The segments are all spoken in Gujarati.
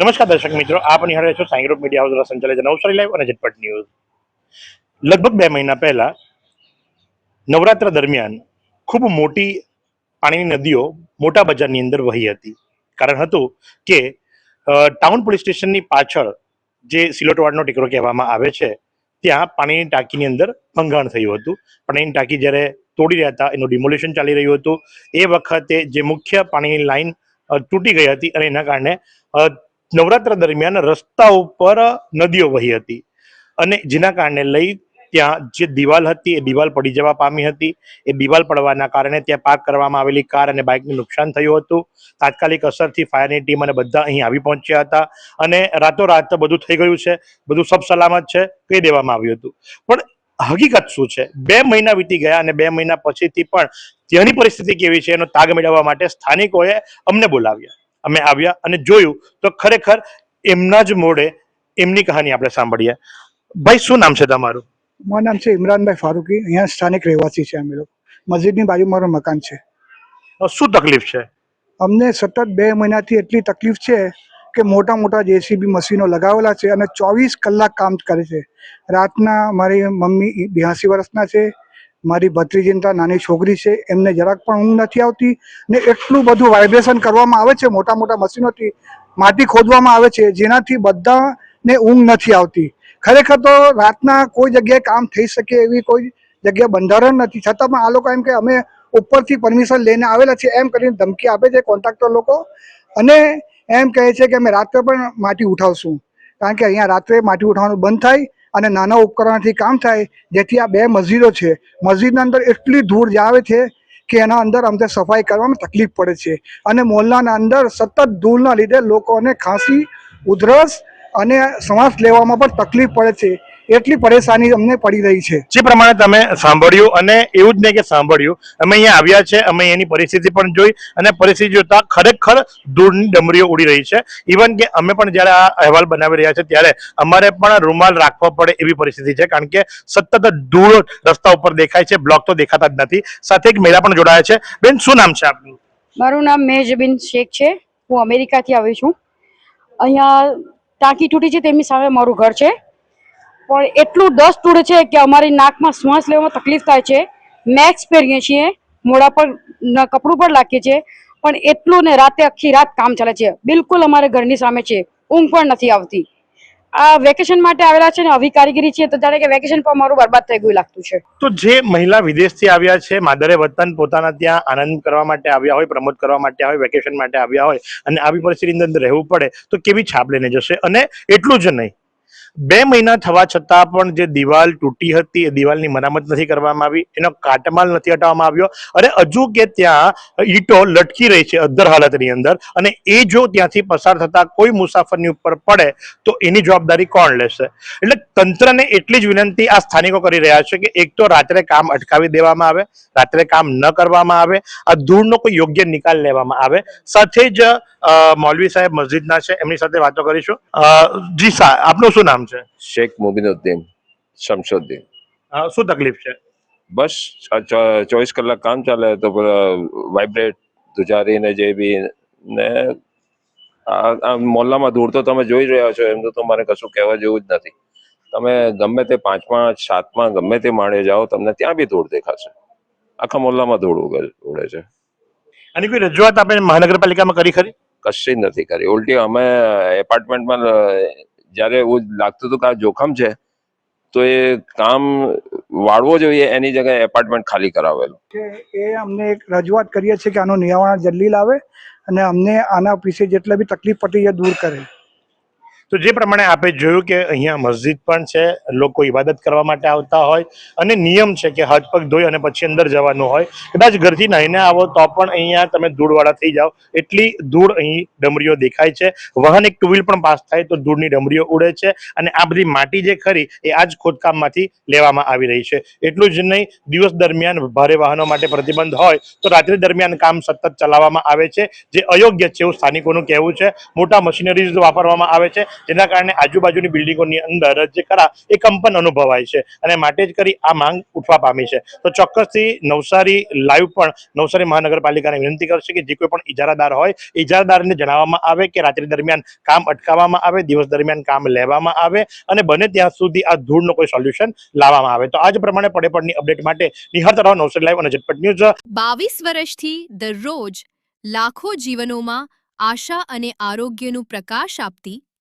નમસ્કાર દર્શક મિત્રો, આપ નિહાળે છો સાંઈ ગ્રુપ મીડિયા હાઉસ દ્વારા સંચાલિત નવસારી લાઈવ અને ઝટપટ ન્યૂઝ. લગભગ બે મહિના પહેલા નવરાત્ર દરમિયાન ખૂબ મોટી પાણીની નદીઓ મોટા બજારની અંદર વહી હતી. કારણ હતું કે ટાઉન પોલીસ સ્ટેશનની પાછળ જે સિલોટવાડનો ટેકરો કહેવામાં આવે છે, ત્યાં પાણીની ટાંકીની અંદર ભંગાણ થયું હતું. પાણીની ટાંકી જ્યારે તોડી રહ્યા હતા, એનું ડિમોલિશન ચાલી રહ્યું હતું. એ વખતે જે મુખ્ય પાણીની લાઈન તૂટી ગઈ હતી અને એના કારણે નવરાત્ર દરમિયાન રસ્તા ઉપર નદીઓ વહી હતી. અને જેના કારણે લઈ ત્યાં જે દિવાલ હતી, એ દિવાલ પડી જવા પામી હતી. એ દિવાલ પડવાના કારણે ત્યાં પાર્ક કરવામાં આવેલી કાર અને બાઇકને નુકસાન થયું હતું. તાત્કાલિક અસરથી ફાયરની ટીમ અને બધા અહીં આવી પહોંચ્યા હતા. અને રાતોરાત બધું થઈ ગયું છે. બધું સબ સલામત છે. કહી દેવામાં આવ્યું હતું. પણ હકીકત શું છે? બે મહિના વીતી ગયા અને બે મહિના પછીથી પણ ત્યાંની પરિસ્થિતિ કેવી છે એનો તાગ મેળવવા માટે સ્થાનિકોએ અમને બોલાવ્યા. અમે આવ્યા અને જોયું તો ખરેખર એમના જ મોડે એમની કહાની આપણે સાંભળીએ. ભાઈ શું નામ છે તમારું? મારું નામ છે ઇમરાનભાઈ ફારૂકી. અહીંયા સ્થાનિક રહેવાસી છે અમે લોકો. મસ્જિદની બાજુ મારું મકાન છે. શું તકલીફ છે? અમને સતત બે મહિનાથી એટલી તકલીફ છે કે મોટા મોટા જેસીબી મશીનો લગાવેલા છે અને ચોવીસ કલાક કામ કરે છે. રાતના મારી મમ્મી બ્યાસી વર્ષના છે. મારી ભત્રીજીની નાની છોકરી છે, એમને જરાક પણ ઊંઘ નથી આવતી ને એટલું બધું વાઇબ્રેશન કરવામાં આવે છે, મોટા મોટા મશીનોથી માટી ખોદવામાં આવે છે, જેનાથી બધાને ઊંઘ નથી આવતી. ખરેખર તો રાતના કોઈ જગ્યાએ કામ થઈ શકે એવી કોઈ જગ્યા બંધારણ નથી. છતાં પણ આ લોકો એમ કે અમે ઉપરથી પરમિશન લઈને આવેલા છે એમ કરીને ધમકી આપે છે કોન્ટ્રાક્ટર લોકો અને એમ કહે છે કે અમે રાત્રે પણ માટી ઉઠાવશું. કારણ કે અહીંયા રાત્રે માટી ઉઠાવવાનું બંધ થાય અને નાના ઉપકરણથી કામ થાય, જેથી આ બે મસ્જિદો છે. મસ્જિદના અંદર એટલી ધૂળ જાવે છે કે એના અંદર અમને સફાઈ કરવામાં તકલીફ પડે છે. અને મોહલ્લાના અંદર સતત ધૂળના લીધે લોકોને ખાંસી, ઉધરસ અને શ્વાસ લેવામાં પણ તકલીફ પડે છે. એટલી પરેશાની અમને પડી રહી છે. જે પ્રમાણે તમે સાંભળ્યું અને એવું જ નહીં કે સાંભળ્યું અમે અહીંયા આવ્યા છે અમે એની પરિસ્થિતિ પણ જોઈ અને પરિસ્થિતિ જોતા ખરેખર દૂરની ડમરીઓ ઉડી રહી છે. ઇવન કે અમે પણ જ્યારે આ અહેવાલ બનાવી રહ્યા છે ત્યારે અમારે પણ રૂમાલ રાખવો પડે એવી પરિસ્થિતિ છે કારણ કે સતત ધૂળ રસ્તા ઉપર દેખાય છે બ્લોક તો દેખાતા જ નથી. સાથે એક મહિલા પણ જોડાયા છે. બેન શું નામ છે આપનું? મારું નામ મેજબીન શેખ છે. હું અમેરિકાથી આવી છું. અહીંયા ટાંકી તૂટી છે તેમની સામે મારું ઘર છે. પણ એટલું ડસ્ટ ઉડે છે કે અમારી નાકમાં શ્વાસ લેવામાં તકલીફ થાય છે. મેક્સ પહેરીએ છીએ, મોઢા પર કપડું પણ રાખીએ છીએ, પણ એટલું ને રાતે આખી રાત કામ ચાલે છે. બિલકુલ અમારે ઘરની સામે છે, ઊંઘ પણ નથી આવતી. આ વેકેશન માટે આવેલા છે ને આવી કારીગરી છે, તો જાણે કે વેકેશન પણ મારું બરબાદ થઈ ગયું લાગતું છે. તો જે મહિલા વિદેશથી આવ્યા છે, માદરે વતન, પોતાના ત્યાં આનંદ કરવા માટે આવ્યા હોય, પ્રમોદ કરવા માટે હોય વેકેશન માટે આવ્યા હોય, અને આવી પરિસ્થિતિની અંદર રહેવું પડે, તો કેવી છાપ લઈને જશે? અને એટલું જ નહીં બે મહિના થવા છતાં પણ જે દિવાલ તૂટી હતી, એ દિવાલની મરામત નથી કરવામાં આવી, એનો કાટમાલ નથી હટાવવામાં આવ્યો. અને હજુ કે ત્યાં ઈંટો લટકી રહી છે અદ્ધર હાલતની અંદર અને એ જો ત્યાંથી પસાર થતા કોઈ મુસાફરની ઉપર પડે, તો એની જવાબદારી કોણ લેશે? એટલે તંત્રને એટલી જ વિનંતી આ સ્થાનિકો કરી રહ્યા છે કે એક તો રાત્રે કામ અટકાવી દેવામાં આવે, રાત્રે કામ ન કરવામાં આવે, આ ધૂળનો કોઈ યોગ્ય નિકાલ લેવામાં આવે. સાથે જ મૌલવી સાહેબ મસ્જિદના છે, એમની સાથે વાતો કરીશું. જી સા, આપનું શું નામ? છે? શેખ મુબીનુદ્દીન શમશુદ્દીન. શું તકલીફ છે? બસ ચોવીસ કલાક કામ ચાલે તો વાઇબ્રેટ ધુજારી ને જે બી ને મોલ્લામાં ધૂળ તો તમે જોઈ રહ્યા છો એમ તો મારે કશું કહેવા જેવું જ નથી. તમે ગમે તે પાંચમા સાતમાં ગમે તે માળે જાઓ તમને ત્યાં બી ધૂળ દેખાશે. આખા મોલ્લામાં ધૂળ ઉડે છે. આની કોઈ રજૂઆત આપણે મહાનગરપાલિકામાં કરી ખરી? કશી જ નથી કરી. ઉલટી અમે એપાર્ટમેન્ટમાં જ્યારે એવું લાગતું હતું કે આ જોખમ છે, તો એ કામ વાળવો જોઈએ, એની જગ્યાએ એપાર્ટમેન્ટ ખાલી કરાવેલું. કે એ અમને એક રજૂઆત કરીએ છીએ કે આનું નિવારણ જલ્દી લાવે અને અમને આના વિશે જેટલા બી તકલીફ પડી એ દૂર કરે. તો જે પ્રમાણે આપે જોયું કે અહીંયા મસ્જિદ પણ છે, લોકો ઇબાદત કરવા માટે આવતા હોય અને નિયમ છે કે હાથ પગ ધોઈ અને પછી અંદર જવાનું હોય. કદાચ ઘરથી નાહીને આવો તો પણ અહીંયા તમે ધૂળવાળા થઈ જાઓ. એટલી ધૂળ અહીં ડમરીઓ દેખાય છે. વાહન એક ટુ વ્હીલ પણ પાસ થાય તો ધૂળની ડમરીઓ ઉડે છે અને આ બધી માટી જે ખરી એ આ જ ખોદકામમાંથી લેવામાં આવી રહી છે. એટલું જ નહીં, દિવસ દરમિયાન ભારે વાહનો માટે પ્રતિબંધ હોય તો રાત્રિ દરમિયાન કામ સતત ચલાવવામાં આવે છે. જે અયોગ્ય છે એવું સ્થાનિકોનું કહેવું છે. મોટા મશીનરીઝ વાપરવામાં આવે છે. જેના કારણે આજુબાજુની બિલ્ડિંગોની અંદર જે ખરા એ કંપન અનુભવાય છે અને માટે જ કરી આ માંગ ઉઠવા પામી છે. તો ચોક્કસથી નવસારી લાઈવ પણ નવસારી મહાનગરપાલિકાને વિનંતી કરશે કે જે કોઈ પણ ઇજારાદાર હોય ઇજારાદારને જણાવવામાં આવે કે રાત્રિ દરમિયાન કામ અટકાવવામાં આવે, દિવસ દરમિયાન કામ લેવામાં આવે અને બને ત્યાં સુધી આ ધૂળનો કોઈ સોલ્યુશન લાવવામાં આવે. તો આજ પ્રમાણે પડે પડની અપડેટ માટે નિહાળતા રહો નવસારી લાઈવ અને ઝટપટ ન્યૂઝ. બાવીસ વર્ષથી દરરોજ લાખો જીવનોમાં આશા અને આરોગ્યનું પ્રકાશ આપતી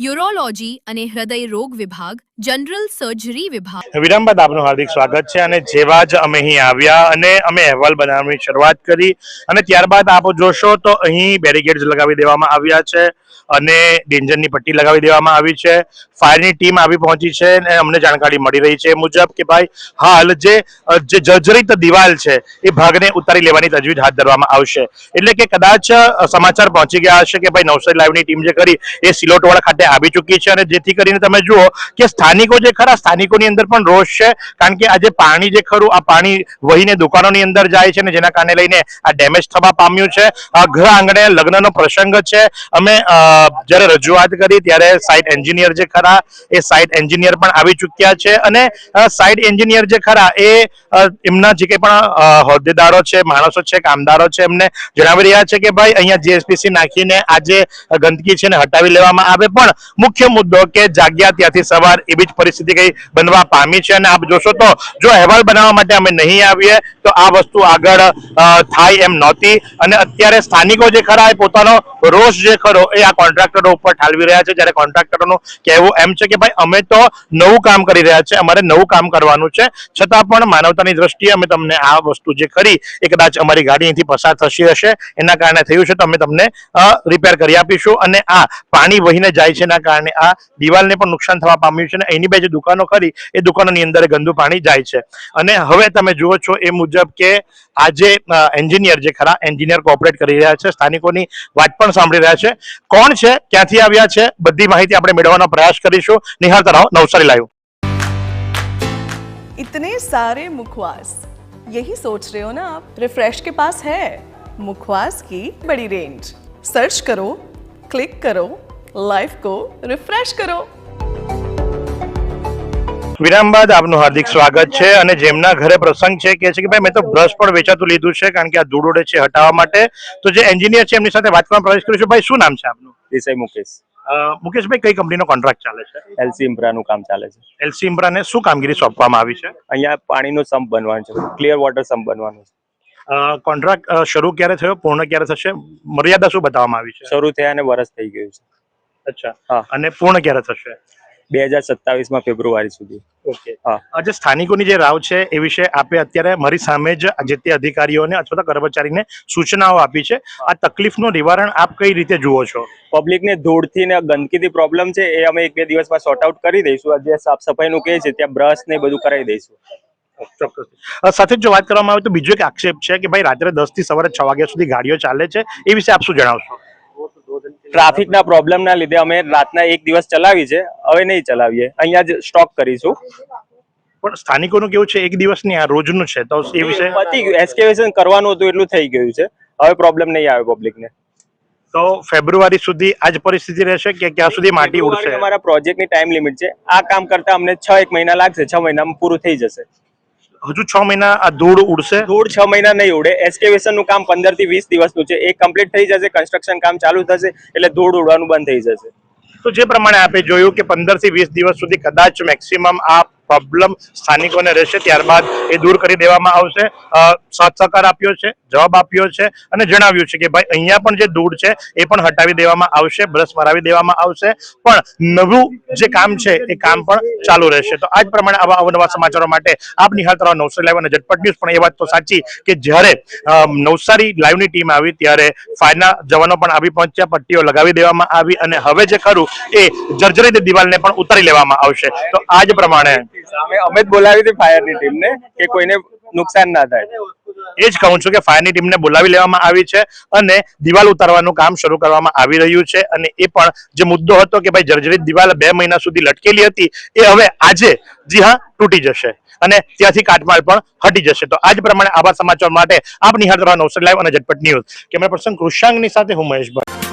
યુરોલોજી અને હૃદય રોગ વિભાગ, જનરલ સર્જરી વિભાગ. વિરામ બાદ આપનું હાર્દિક સ્વાગત છે અને જેવા જ અમે અહીં આવ્યા અને અમે અહેવાલ બનાવવાની શરૂઆત કરી અને ત્યારબાદ આપ જોશો તો અહીં બેરિકેડ્સ લગાવી દેવામાં આવ્યા છે. અને ડેન્જરની પટ્ટી લગાવી દેવામાં આવી છે. ફાયરની ટીમ આવી પહોંચી છે અને અમને જાણકારી મળી રહી છે એ મુજબ કે ભાઈ, હાલ જે જર્જરિત દિવાલ છે એ ભાગને ઉતારી લેવાની તજવીજ હાથ ધરવામાં આવશે. એટલે કે કદાચ સમાચાર પહોંચી ગયા હશે કે ભાઈ નવસારી લાઈવની ટીમ જે કરી એ સિલોટવાડા ખાતે આવી ચૂકી છે અને જેથી કરીને તમે જુઓ કે સ્થાનિકો જે ખરા, સ્થાનિકોની અંદર પણ રોષ છે કારણ કે આજે પાણી જે ખરું, આ પાણી વહીને દુકાનોની અંદર જાય છે ને જેના કારણે લઈને આ ડેમેજ થવા પામ્યું છે. આ ઘર આંગણે લગ્નનો પ્રસંગ છે. અમે જ્યારે રજૂઆત કરી ત્યારે સાઇટ એન્જિનિયર જે ખરા, એ સાઇટ એન્જિનિયર પણ આવી ચૂક્યા છે અને સાઇટ એન્જિનિયર જે ખરા, એ એમના જે કંઈ પણ હોદ્દેદારો છે, માણસો છે, કામદારો છે, એમને જણાવી રહ્યા છે કે ભાઈ અહીંયા જીએસપીસી નાખીને આ જે ગંદકી છે ને હટાવી લેવામાં આવે. પણ મુખ્ય મુદ્દો કે જાગ્યા ત્યાંથી સવાર એવી જ પરિસ્થિતિ કઈ બનવા પામી છે અને આપ જોશો તો જો અહેવાલ બનાવવા માટે અમે નહીં આવીએ, તો આ વસ્તુ આગળ થાય એમ નહોતી. અને અત્યારે સ્થાનિકો જે ખરા એ પોતાનો રોષ જે ખરો એ આ કોન્ટ્રાક્ટરો ઉપર ઠાલવી રહ્યા છે. જ્યારે કોન્ટ્રાક્ટરોનું કહેવું એમ છે કે ભાઈ, અમે તો નવું કામ કરી રહ્યા છે. અમારે નવું કામ કરવાનું છે. છતાં પણ માનવતાની દ્રષ્ટિએ અમે તમને આ વસ્તુ જે કરી, એ કદાચ અમારી ગાડી અહીંથી પસાર થશી હશે. એના કારણે થયું છે તો અમે તમને રિપેર કરી આપીશું. અને આ પાણી વહીને જાય છે એના કારણે આ દિવાલને પણ નુકસાન થવા પામ્યું છે. અને એની બે જે દુકાનો ખરી, એ દુકાનોની અંદર ગંદુ પાણી જાય છે. અને હવે તમે જુઓ છો એ મુજબ કે આજે એન્જિનિયર જે ખરા એન્જિનિયર કોઓપરેટ કરી રહ્યા છે સ્થાનિકોની વાત પણ સાંભળી રહ્યા છે કોણ છે ક્યાંથી આવ્યા છે બધી માહિતી આપણે મેળવવાનો પ્રયાસ કરીશું નિહાળતા રહો નવસારી લાઈવ इतने सारे मुखवास यही सोच रहे हो ना आप रिफ्रेश के पास है मुखवास की बड़ी रेंज सर्च करो क्लिक करो लाइफ को रिफ्रेश करो વિરામ બાદ આપનું હાર્દિક સ્વાગત છે અને જેમના ઘરે પ્રસંગ છે કે છે કે ભાઈ મેં તો બ્રશ પણ વેચાતું લીધું છે કારણ કે આ ધૂળ ઉડે છે હટાવવા માટે. તો જે એન્જિનિયર છે એમની સાથે વાત કરવા પ્રયાસ કરીશું. ભાઈ શું નામ છે આપનું? દેસાઈ મુકેશ. મુકેશભાઈ કઈ કંપનીનો કોન્ટ્રાક્ટ ચાલે છે? એલસી ઇમ્પ્રાનું કામ ચાલે છે. એલસી ઇમ્પ્રાને શું કામગીરી સોંપવામાં આવી છે? અહીંયા પાણીનો સંપ બનવાનો છે ક્લિયર વોટર સંપ બનવાનો છે. કોન્ટ્રાક્ટ શરૂ ક્યારે થયો? પૂર્ણ ક્યારે થશે? મર્યાદા શું બતાવવામાં આવી છે? શરૂ થયા અને વરસ થઈ ગયું છે. અચ્છા. હા. અને પૂર્ણ ક્યારે થશે? બે હજાર સત્તાવીસમાં ફેબ્રુઆરી સુધી. ઓકે. હા. આજે સ્થાનિકોની જે રાવ છે એ વિશે આપે અત્યારે મારી સામે જ જે તે અધિકારીઓને અથવા તો કર્મચારીને સૂચનાઓ આપી છે. આ તકલીફનું નિવારણ આપ કઈ રીતે જુઓ છો? પબ્લિકને ધૂળથી ને ગંદકીથી પ્રોબ્લેમ છે એ અમે એક બે દિવસમાં સોર્ટ આઉટ કરી દઈશું. જે સાફ સફાઈનું કહે છે ત્યાં બ્રશ ને બધું કરાવી દઈશું. ચોક્કસ. સાથે જ જો વાત કરવામાં આવે તો બીજો એક આક્ષેપ છે કે ભાઈ રાત્રે દસથી સવારે છ વાગ્યા સુધી ગાડીઓ ચાલે છે. એ વિશે આપ શું જણાવશો? ટ્રાફિકના પ્રોબ્લેમના લીધે અમે રાતના એક દિવસ ચલાવી છે હવે નહીં ચલાવીએ. અહીંયા જ સ્ટોક કરીશું. પણ સ્થાનિકોનું કેવું છે એક દિવસની આ રોજનું છે? તો એ વિશે પતી ગયું. એસ્કેવેશન કરવાનું હતું એટલું થઈ ગયું છે. હવે પ્રોબ્લેમ નહીં આવે પબ્લિકને તો ફેબ્રુઆરી સુધી આ જ પરિસ્થિતિ રહેશે કે ક્યાં સુધી માટી ઉડશે? અમારા પ્રોજેક્ટની ટાઈમ લિમિટ છે. આ કામ કરતા અમને છ એક મહિના લાગશે. છ મહિનામાં પૂરું થઈ જશે. હજુ છ મહિના આ ધૂળ ઉડશે? ધૂળ છ મહિના નહીં ઉડે. એસ્કેવેશનનું કામ પંદરથી વીસ દિવસનું છે. એ કમ્પ્લીટ થઈ જશે કન્સ્ટ્રક્શન કામ ચાલુ થશે એટલે ધૂળ ઉડવાનું બંધ થઈ જશે. તો જે પ્રમાણે આપે જોયું કે પંદરથી વીસ દિવસ સુધી કદાચ મેક્સિમમ આ પ્રોબ્લેમ સ્થાનિકોને રહેશે, ત્યારબાદ એ દૂર કરી દેવામાં આવશે. સાથ સહકાર આપ્યો છે, જવાબ આપ્યો છે અને જણાવ્યું છે કે ભાઈ, અહીંયા પણ જે ધૂળ છે, એ પણ હટાવી દેવામાં આવશે, બ્રશ મરાવી દેવામાં આવશે. પણ નવું જે કામ છે, એ કામ પણ ચાલુ રહેશે. તો આજ પ્રમાણે આવા અવનવા સમાચારો માટે આપ નિહાળતા રહો નવસારી લાઈવ અને ઝટપટ ન્યૂઝ. પણ એ વાત તો સાચી કે જ્યારે નવસારી લાઈવની ટીમ આવી, ત્યારે ફાયરના જવાનો પણ આવી પહોંચ્યા, પટ્ટીઓ લગાવી દેવામાં આવી અને હવે જે ખરું, એ જર્જરિત દિવાલને પણ ઉતારી લેવામાં આવશે. તો આ જ પ્રમાણે અમે જ બોલાવી હતી ફાયરની ટીમને કે કોઈને નુકસાન ના થાય. એ જ કહું છું કે ફાયરની ટીમને બોલાવી લેવામાં આવી છે અને દિવાલ ઉતારવાનું કામ શરૂ કરવામાં આવી રહ્યું છે અને એ પણ જે મુદ્દો હતો કે ભાઈ જર્જરિત દિવાલ બે મહિના સુધી લટકેલી હતી, એ હવે આજે જી હા તૂટી જશે અને ત્યાંથી કાટમાળ પણ હટી જશે. તો આજ પ્રમાણે આવા સમાચાર માટે આપ નિહાળતા નવસર લાઈવ અને ઝટપટ ન્યૂઝ. કેમેરા પર્સન કૃષાંગની સાથે હું મહેશ ભટ્ટ